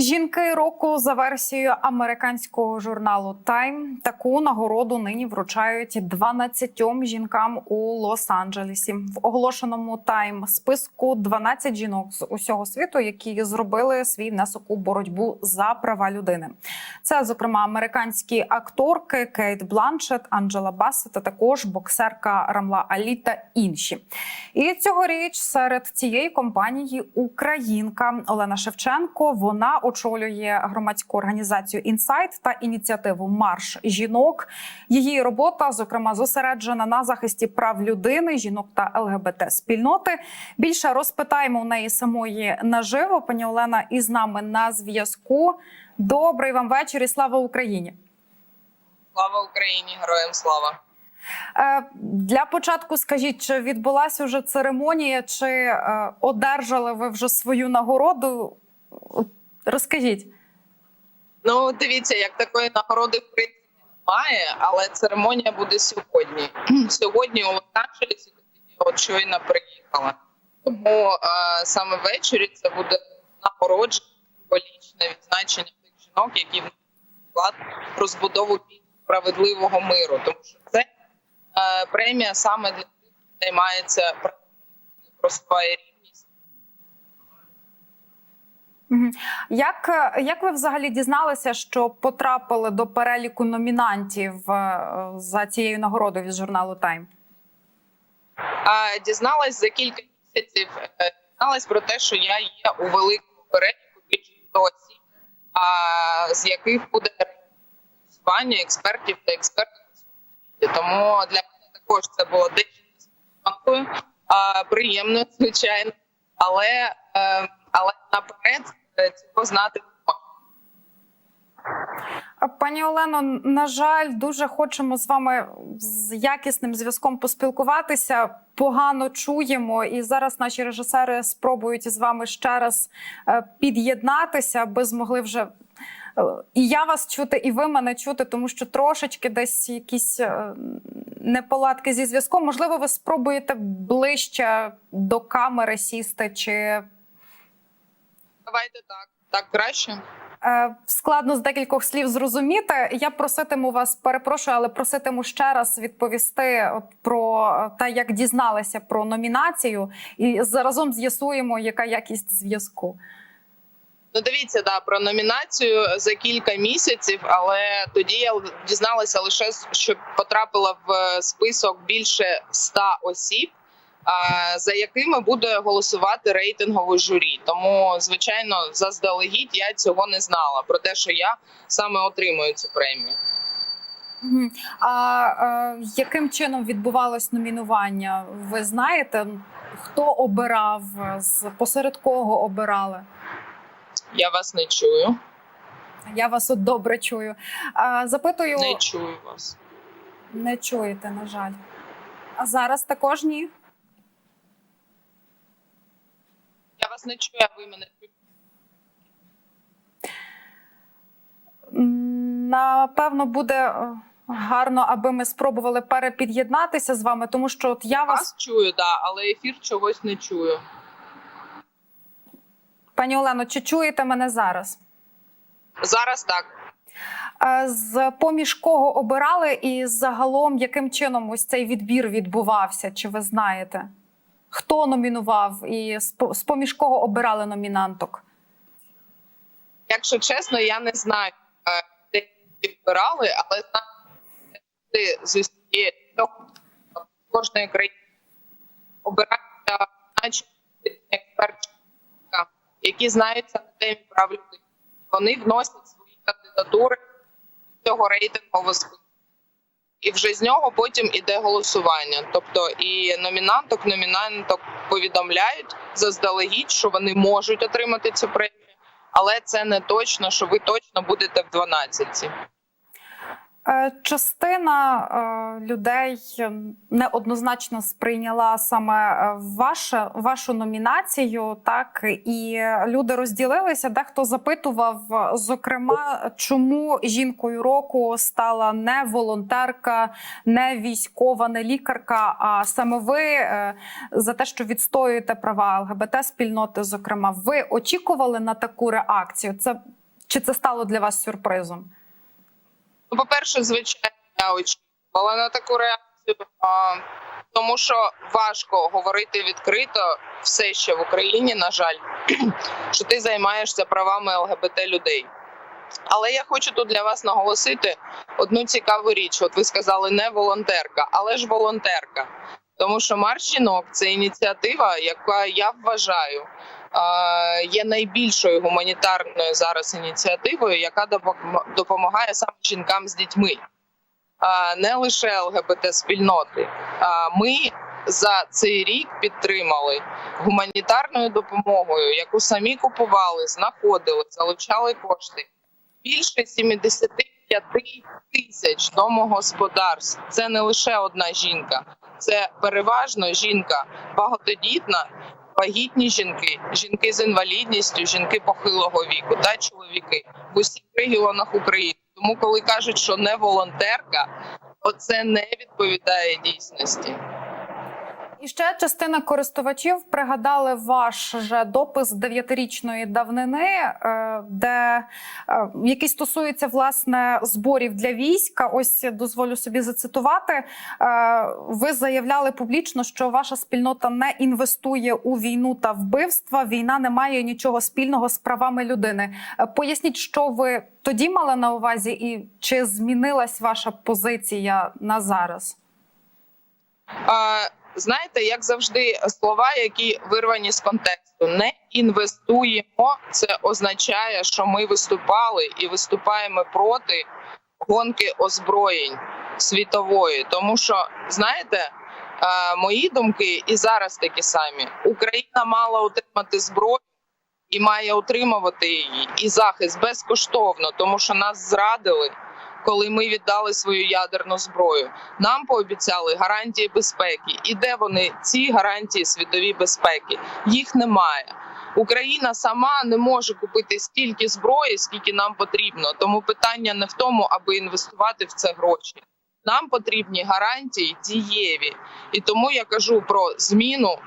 Жінки року за версією американського журналу Time таку нагороду нині вручають 12 жінкам у Лос-Анджелесі. В оголошеному Time списку 12 жінок з усього світу, які зробили свій внесок у боротьбу за права людини. Це, зокрема, американські акторки Кейт Бланшет, Анджела Бассет, а також боксерка Рамла Алі та інші. І цьогоріч серед цієї компанії українка Олена Шевченко. Вона очолює громадську організацію Інсайт та ініціативу Марш жінок. Її робота, зокрема, зосереджена на захисті прав людини, жінок та ЛГБТ спільноти. Більше розпитаємо у неї самої наживо. Пані Олена із нами на зв'язку. Добрий вам вечір і слава Україні. Слава Україні, героям слава. Е, Для початку скажіть, чи відбулася вже церемонія, чи е, одержали ви вже свою нагороду? Розкажіть. Ну, дивіться, як такої нагороди в принципі немає, але церемонія буде сьогодні. Сьогодні у Лос-Анджелесі, от щойно приїхала. Тому е, саме ввечері це буде нагородження, символічне відзначення тих жінок, які вклад розбудову справедливого миру. Тому що це е, премія саме для тих, хто займається просуває рівність. Як, е, як ви взагалі дізналися, що потрапили до переліку номінантів е, за цією нагородою від журналу? А дізналась за кілька місяців. е, Дізналась про те, що я є у великому переліку більше 100 осіб, а з яких буде голосування експертів та експертів. Тому для мене також це було дещо приємно, звичайно, але, але наперед цього знати Пані Олено, на жаль, дуже хочемо з вами з якісним зв'язком поспілкуватися. Погано чуємо, і зараз наші режисери спробують з вами ще раз е, під'єднатися, аби змогли вже. е, І я вас чути, і ви мене чути, тому що трошечки десь якісь е, неполадки зі зв'язком. Можливо, ви спробуєте ближче до камери сісти, чи Давайте так. Так краще. Е, Складно з декількох слів зрозуміти. Я проситиму вас, перепрошую, але проситиму ще раз відповісти про е, те, як дізналися про номінацію, і заразом з'ясуємо, яка якість зв'язку. Ну, дивіться, да, про номінацію за кілька місяців, але тоді я дізналася лише, що потрапила в список більше 100 осіб, за якими буде голосувати рейтингове журі. Тому, звичайно, заздалегідь я цього не знала про те, що я саме отримую цю премію. А яким чином відбувалось номінування? Ви знаєте, хто обирав, посеред кого обирали? Я вас не чую, Я вас от добре чую. Запитую, не чую вас. не чуєте, на жаль. А зараз також ні. Я вас не чую, а ви мене чуєте. Напевно, буде е, гарно, аби ми спробували перепід'єднатися з вами, тому що от я вас, Вас чую, да, але ефір чогось не чую. пані Олено, чи чуєте мене зараз? Зараз так. Е, З поміж кого обирали, і загалом яким чином ось цей відбір відбувався? Чи ви знаєте? Хто номінував і з поміж кого обирали номінанток? Якщо чесно, я не знаю, е, де їх вибирали, але знаю, з кожної країни обираються наче експерти, які знаються на темі прав людини. Вони вносять свої кандидатури цього рейтингового списку. І вже з нього потім іде голосування. Тобто і номінанток, номінанток повідомляють заздалегідь, що вони можуть отримати цю премію, але це не точно, що ви точно будете в 12. Е, Частина е, людей неоднозначно сприйняла саме е, ваше, вашу номінацію, так і люди розділилися. Дехто запитував, зокрема, чому жінкою року стала не волонтерка, не військова, не лікарка, а саме ви за те, що відстоюєте права ЛГБТ спільноти. Зокрема, ви очікували на таку реакцію? Це чи це стало для вас сюрпризом? Ну, по-перше, звичайно, я очікувала на таку реакцію, а, тому що важко говорити відкрито все ще в Україні, на жаль, що ти займаєшся правами ЛГБТ людей. Але я хочу тут для вас наголосити одну цікаву річ. От ви сказали не волонтерка, але ж волонтерка. Тому що марш жінок це ініціатива, яка я вважаю є найбільшою гуманітарною зараз ініціативою, яка допомагає саме жінкам з дітьми, не лише ЛГБТ спільноти. Ми за цей рік підтримали гуманітарною допомогою, яку самі купували, знаходили, залучали кошти. Більше 75 тисяч домогосподарств. Це не лише одна жінка, це переважно жінка багатодітна, вагітні жінки, жінки з інвалідністю, жінки похилого віку та чоловіки в усіх регіонах України. Тому, коли кажуть, що не волонтерка, оце не відповідає дійсності. І ще частина користувачів пригадали ваш же допис дев'ятирічної давнини, е, де е, який стосується власне зборів для війська. Ось дозволю собі зацитувати. Е, Ви заявляли публічно, що ваша спільнота не інвестує у війну та вбивства. Війна не має нічого спільного з правами людини. Поясніть, що ви тоді мали на увазі, і чи змінилась ваша позиція на зараз? Знаєте, як завжди, слова, які вирвані з контексту, не інвестуємо. Це означає, що ми виступали і виступаємо проти гонки озброєнь світової. Тому що знаєте, е, мої думки і зараз такі самі: Україна мала отримати зброю. І має отримувати її і захист безкоштовно, тому що нас зрадили, коли ми віддали свою ядерну зброю. Нам пообіцяли гарантії безпеки. І де вони ці гарантії світові безпеки? Їх немає. Україна сама не може купити стільки зброї, скільки нам потрібно. Тому питання не в тому, аби інвестувати в це гроші. Нам потрібні гарантії дієві, і тому я кажу про зміну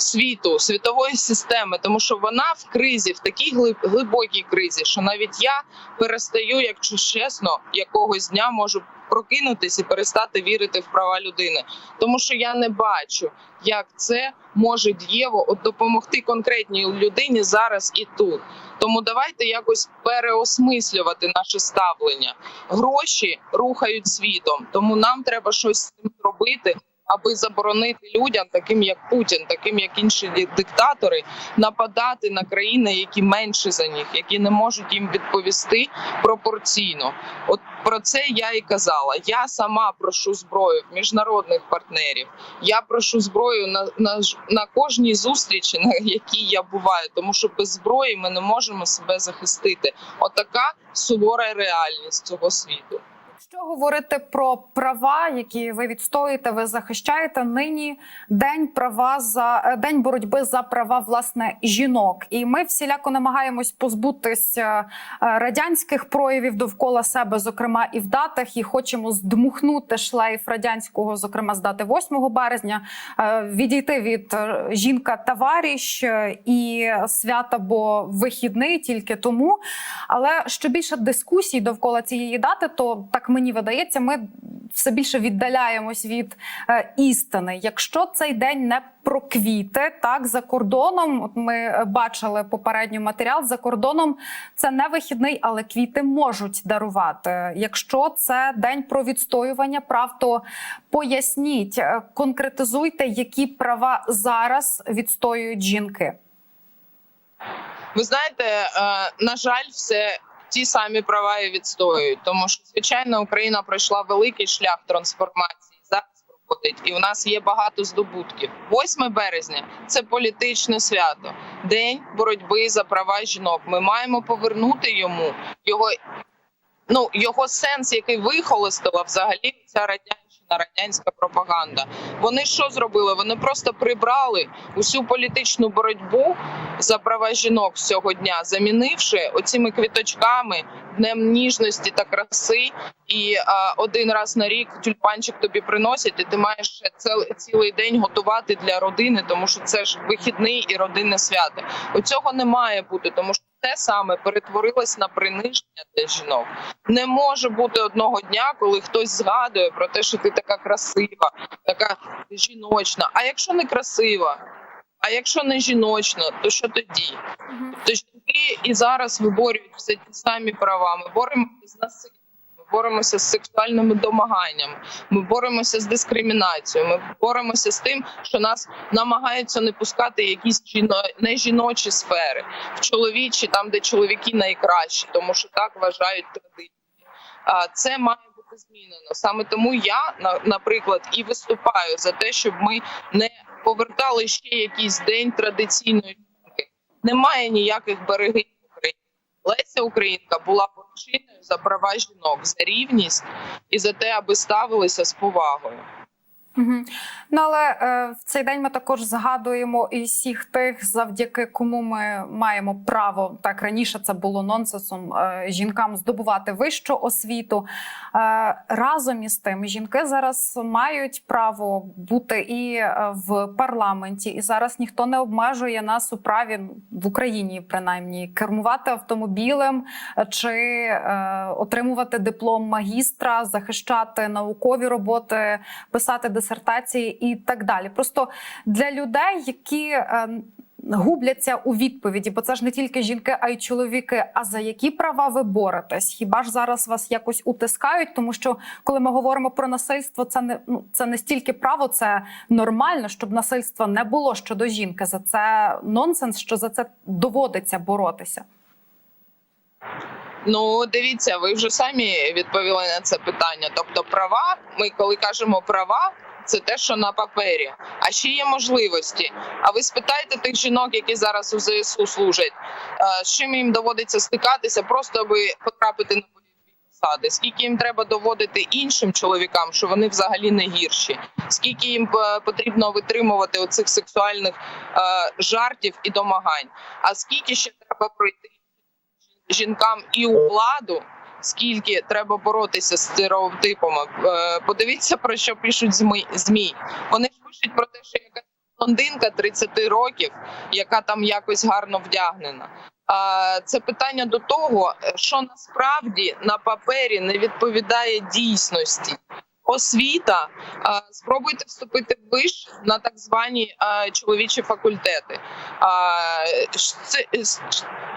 світу, світової системи, тому що вона в кризі, в такій глиб- глибокій кризі, що навіть я перестаю, якщо чесно, якогось дня можу прокинутися і перестати вірити в права людини, тому що я не бачу, як це може дієво допомогти конкретній людині зараз і тут. Тому давайте якось переосмислювати наше ставлення. Гроші рухають світом, тому нам треба щось з цим зробити, аби заборонити людям, таким як Путін, таким як інші диктатори, нападати на країни, які менші за них, які не можуть їм відповісти пропорційно. От про це я і казала. Я сама прошу зброю міжнародних партнерів. Я прошу зброю на, на, на кожній зустрічі, на якій я буваю, тому що без зброї ми не можемо себе захистити. Отака сувора реальність цього світу. Якщо говорити про права, які ви відстоюєте, ви захищаєте? Нині день права за е, день боротьби за права власне жінок, і ми всіляко намагаємось позбутися е, радянських проявів довкола себе, зокрема і в датах, і хочемо здмухнути шлейф радянського, зокрема з дати 8 березня, е, відійти від жінка товариш е, і свята, бо вихідний тільки тому. Але що більше дискусій довкола цієї дати, то так мені видається, ми все більше віддаляємось від е, істини. Якщо цей день не про квіти, так за кордоном, от ми е, бачили попередній матеріал. За кордоном це не вихідний, але квіти можуть дарувати. Якщо це день про відстоювання прав, то поясніть, е, конкретизуйте, які права зараз відстоюють жінки. Ви знаєте, на жаль, все ті самі права і відстоюють, тому що звичайно Україна пройшла великий шлях трансформації. Зараз проходить, і у нас є багато здобутків. 8 березня це політичне свято, день боротьби за права жінок. Ми маємо повернути йому його ну його сенс, який вихолостила взагалі ця радянщина, радянська пропаганда. Вони що зробили? Вони просто прибрали усю політичну боротьбу за права жінок цього дня, замінивши оціми квіточками, днем ніжності та краси. І а, один раз на рік тюльпанчик тобі приносять, і ти маєш ще цел- цілий день готувати для родини, тому що це ж вихідний і родинне свято. У цього не має бути, тому що те саме перетворилось на приниження для жінок. Не може бути одного дня, коли хтось згадує про те, що ти така красива, така жіночна. А якщо не красива, а якщо не жіночна, то що тоді? То жінки і зараз виборюють все ті самі права. Ми боремося з ми боремося з сексуальними домаганням, ми боремося з дискримінацією. Ми боремося з тим, що нас намагаються не пускати якісь жіно... не жіночі сфери, в чоловічі, там де чоловіки найкращі, тому що так вважають традиції. А це має бути змінено. Саме тому я на- наприклад і виступаю за те, щоб ми не повертали ще якийсь день традиційної жінки. Немає ніяких берегів. Леся Українка була борчиною за права жінок, за рівність і за те, аби ставилися з повагою. Мгм. Ну але е, в цей день ми також згадуємо і всіх тих, завдяки кому ми маємо право так раніше це було нонсенсом е, жінкам здобувати вищу освіту. Е, разом із тим, жінки зараз мають право бути і е, в парламенті, і зараз ніхто не обмежує нас у праві в Україні, принаймні кермувати автомобілем е, чи е, отримувати диплом магістра, захищати наукові роботи, писати дисертації і так далі. Просто для людей, які е, губляться у відповіді, бо це ж не тільки жінки, а й чоловіки. А за які права ви боретесь? Хіба ж зараз вас якось утискають? Тому що коли ми говоримо про насильство, це не ну це не стільки право, це нормально, щоб насильства не було щодо жінки. За це нонсенс, що за це доводиться боротися. Ну, дивіться, ви вже самі відповіли на це питання. Тобто, права, ми коли кажемо права, це те, що на папері. А ще є можливості. А ви спитайте тих жінок, які зараз у ЗСУ служать, е, з чим їм доводиться стикатися, просто аби потрапити на бойові посади. Скільки їм треба доводити іншим чоловікам, що вони взагалі не гірші? Скільки їм е, потрібно витримувати оцих сексуальних е, жартів і домагань? А скільки ще треба пройти? жінкам і у владу. Скільки треба боротися з стереотипами? Е, Подивіться про що пишуть змі. Вони пишуть про те, що якась блондинка 30 років, яка там якось гарно вдягнена. Це питання до того, що насправді на папері не відповідає дійсності. Освіта, спробуйте вступити в виш на так звані чоловічі факультети.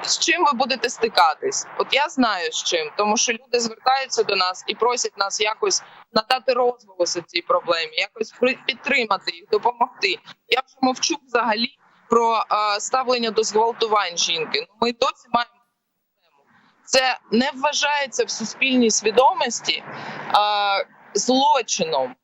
З, чим ви будете стикатись? От я знаю з чим, тому що люди звертаються до нас і просять нас якось надати розголоси цій проблемі, якось підтримати їх, допомогти. Я вже мовчу взагалі про ставлення до зґвалтувань жінки. Ну, ми досі маємо. Це не вважається в суспільній свідомості злочином.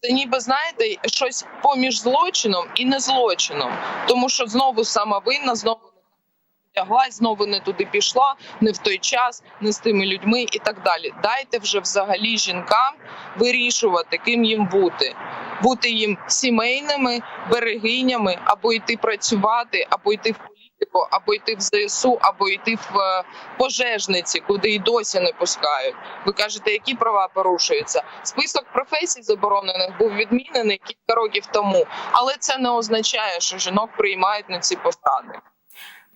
Це ніби знаєте щось поміж злочином і не злочином, тому що знову сама винна, знову не вдяглась, знову не туди пішла, не в той час, не з тими людьми і так далі. Дайте вже взагалі жінкам вирішувати, ким їм бути. Бути їм сімейними берегинями, або йти працювати, або йти в або йти в ЗСУ, або йти в е, пожежниці, куди і досі не пускають. Ви кажете, які права порушуються? Список професій заборонених був відмінений кілька років тому, але це не означає, що жінок приймають на ці посади.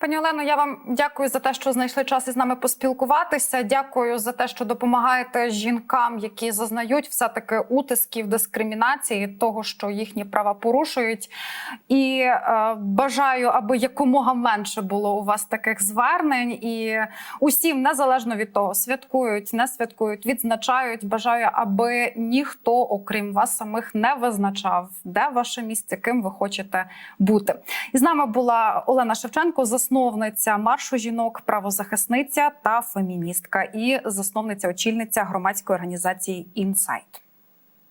Пані Олено, я вам дякую за те, що знайшли час із нами поспілкуватися. Дякую за те, що допомагаєте жінкам, які зазнають все таки утисків, дискримінації, того, що їхні права порушують. І е, бажаю, аби якомога менше було у вас таких звернень. І усім, незалежно від того, святкують, не святкують, відзначають. Бажаю, аби ніхто, окрім вас самих, не визначав, де ваше місце, ким ви хочете бути. І з нами була Олена Шевченко, засновниця маршу жінок, правозахисниця та феміністка, і засновниця очільниця громадської організації Інсайт.